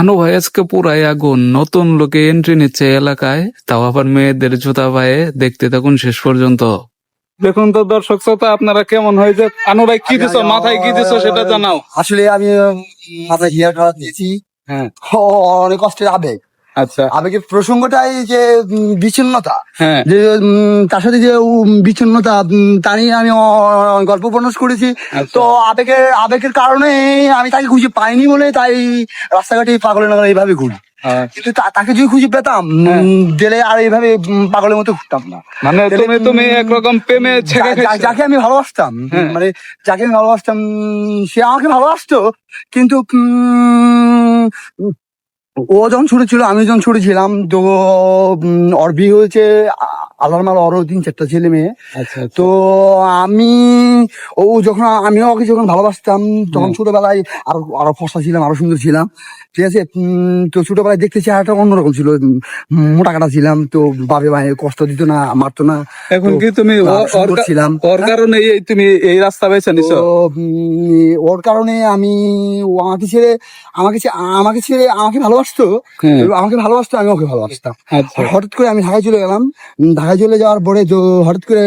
আনু ভাই আজকে পুরাই আগুন। নতুন লোকে এন্ট্রি নিচ্ছে এলাকায়। তাও আবার মেয়েদের জুতা পায়ে দেখতে থাকুন শেষ পর্যন্ত। দেখুন তো দর্শক শ্রোতা আপনারা কেমন হয়েছে আনু ভাই কি দিছো মাথায় কি দিছো সেটা জানাও। আসলে আমি মাথায় হেয়ার ড্রায়ার দিয়েছি হ্যাঁ। অনেক কষ্টের আবেগ। আচ্ছা আবেগের প্রসঙ্গটাই যে বিচ্ছিন্নতা হ্যাঁ যে তার সাথে যে বিচ্ছিন্নতা তা নিয়ে আমি গল্প উপন্যাস করেছি আচ্ছা। তো আবেগের আবেগের কারণে আমি তাকে খুঁজে পাইনি বলে তাই রাস্তাঘাটে পাগলের নগর এইভাবে ঘুরি হ্যাঁ। কিন্তু তাকে যদি খুঁজে পেতাম উম, গেলে আর এইভাবে পাগলের মতো ঘুরতাম না মানে তুমি তুমি একরকম প্রেমে। যাকে আমি ভালোবাসতাম হ্যাঁ। মানে যাকে আমি ভালোবাসতাম সে আমাকে ভালোবাসতো কিন্তু ও যখন ছোট ছিল আমি যখন ছোট ছিলাম তো অর্বি হয়েছে আল্লাহর মাল ওরও তিন চারটা ছেলে মেয়ে। আচ্ছা তো আমি ও যখন আমিও ওকে যখন ভালোবাসতাম তখন ছোটবেলায় আরও আরও ফসা ছিলাম আরও সুন্দর ছিলাম। ঠিক আছে? তো ছোটবেলায় দেখতে চেহারাটা অন্যরকম ছিল। মোটা কাটা ছিলাম তো বাবে মায়ের কষ্ট দিত না মারতো না। এখন কি তুমি ওর ছিলাম। ওর কারণে এই তুমি এই রাস্তা বেছে নিছো? ওর কারণে আমি ও আমাকে ছেড়ে আমাকে আমাকে ছেড়ে আমাকে ভালোবাসতো। হ্যাঁ। আমাকে ভালোবাসতো আমি ওকে ভালোবাসতাম। আচ্ছা। হঠাৎ করে আমি ঢাকায় চলে গেলাম। ঢাকায় চলে যাওয়ার পরে তো হঠাৎ করে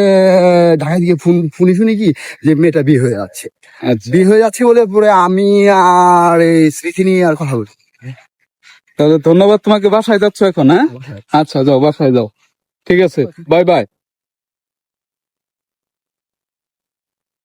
ঢাকায় গিয়ে ফোন শুনি শুনি কি যে মেয়েটা বিয়ে হয়ে যাচ্ছে। আচ্ছা। বিয়ে হয়ে যাচ্ছে বলে পরে আমি আর এই স্মৃতি নিয়ে আর কথা বলি তাহলে ধন্যবাদ তোমাকে। বাসায় যাচ্ছ এখন হ্যাঁ? আচ্ছা যাও বাসায় যাও। ঠিক আছে বাই বাই।